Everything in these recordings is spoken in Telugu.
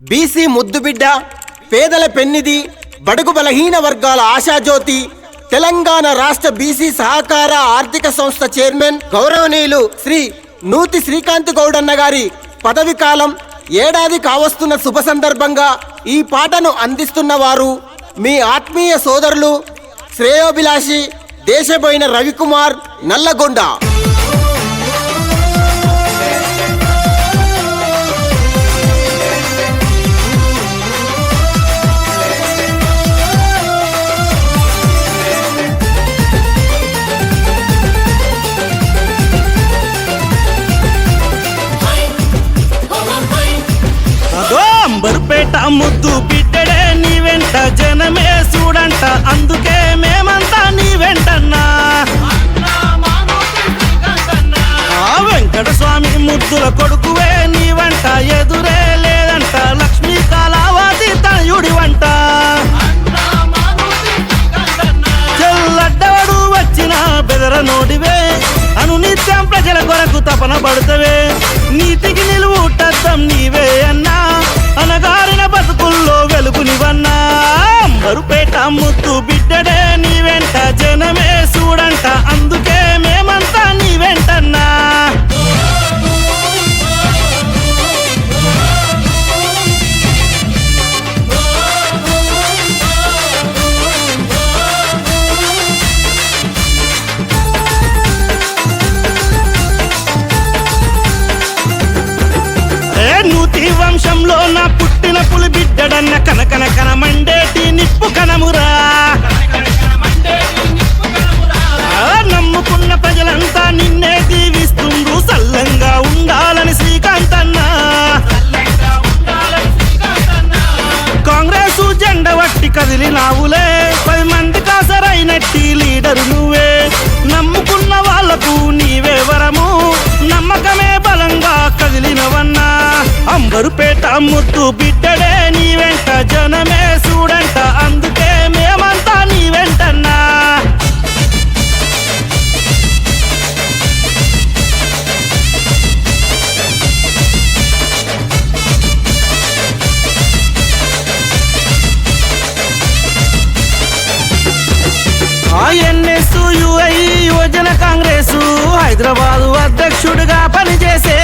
బీసీ ముద్దుబిడ్డ పేదల పెన్నిది బడుగు బలహీన వర్గాల ఆశాజ్యోతి తెలంగాణ రాష్ట్ర బీసీ సహకార ఆర్థిక సంస్థ చైర్మన్ గౌరవనీయులు శ్రీ నూతి శ్రీకాంత్ గౌడన్న గారి పదవి కాలం ఏడాది కావస్తున్న శుభ సందర్భంగా ఈ పాటను అందిస్తున్న వారు మీ ఆత్మీయ సోదరులు శ్రేయోభిలాషి దేశపోయిన రవికుమార్ నల్లగొండ. ముద్దు బిడ్డడే నీ వెంట జనమే చూడంట. అందుకే మేమంతా నీ వెంటన్నా. వెంకట స్వామి ముద్దుల కొడుకువే నీ వెంట. ఎదురే లేదంట. లక్ష్మీ కాలావతి తనయుడి వంట. చెల్లడ్డవడు వచ్చిన బెదర నోడివే అనునిత్యం ప్రజల కొరకు తపన పడతవే. నీతికి నిలువుటద్దం నీ కరుపేట ముద్దు బిడ్డడే నీ వెంట జనమే చూడంట అందుకే మేమంతా నీ వెంటన్నా. నూతి వంశంలో నా పుట్టిన పులి బిడ్డడన్న కనకన కన జెండ కదిలినావులే. పది మంది కాసరైనట్టి లీడరు నువ్వే. నమ్ముకున్న వాళ్ళకు నీవే వరము. నమ్మకమే బలంగా కదిలినవన్నా. అంబరుపేట ముద్దు బిడ్డ యువజన కాంగ్రెస్ హైదరాబాద్ అధ్యక్షుడిగా పనిచేసే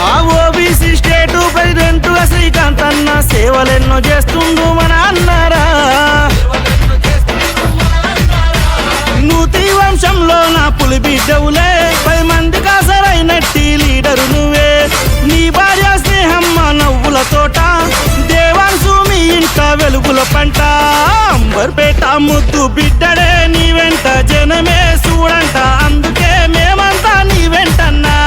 ఆ ఓబీసీ స్టేట్ ప్రెసిడెంట్ శ్రీకాంత్ అన్న సేవలెన్నో చేస్తుండు మన అన్నారా? నూతి వంశంలో నా పులి బిడ్డవులే పది మంది కాసరైనట్టి లీడరు నువ్వే. నీ భార్య స్నేహం మా నవ్వుల తోట కలుపుల పంట. పంట అంబర్పేట ముద్దు బిడ్డడే నీ వెంట జనమే చూడంట అందుకే మేమంతా నీ వెంటన్నా.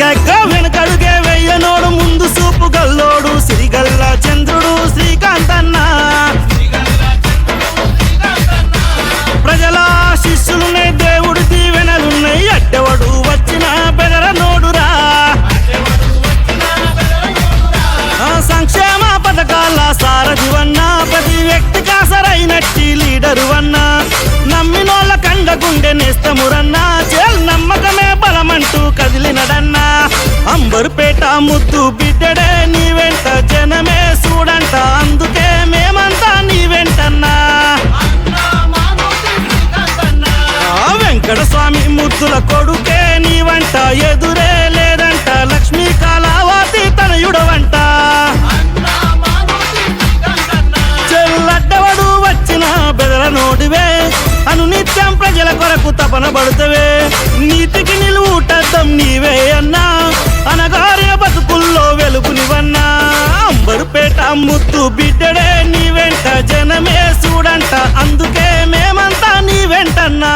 గగ్గ వెనకడుగే వెయ్యనోడు ముందు సూపు గల్లోడు. సిరిగల్ల చంద్రుడు శ్రీకాంత్ అన్న ప్రజల శిష్యులునే దేవుడి దీవెనలున్నాయి. అడ్డవడు వచ్చిన బెదర నోడురా ఆ సంక్షేమ పథకాల సారథివన్నా ప్రతి వ్యక్తి కాసరైనట్టి లీడరు అన్నా నమ్మినోళ్ళ కండ గుండె నేస్తమురన్నా. ముద్దు బిడ్డడే నీ వెంట జనమే చూడంట అందుకే మేమంతా నీ వెంటన్నా. వెంకట స్వామి ముద్దుల కొడుకే నీ వంట. ఎదురే లేదంట లక్ష్మీ కాలావతి తనయుడవంట. చెల్లడ్డవడు వచ్చిన బెదర నోడివే అనునిత్యం ప్రజల కొరకు తపన పడుతవే. నీతికి నిలువుటద్దం నీవే అన్నా. తలుపునివన్నా అంబరుపేట ముద్దు బిడ్డడే నీ వెంట జనమే చూడంట అందుకే మేమంతా నీ వెంటన్నా.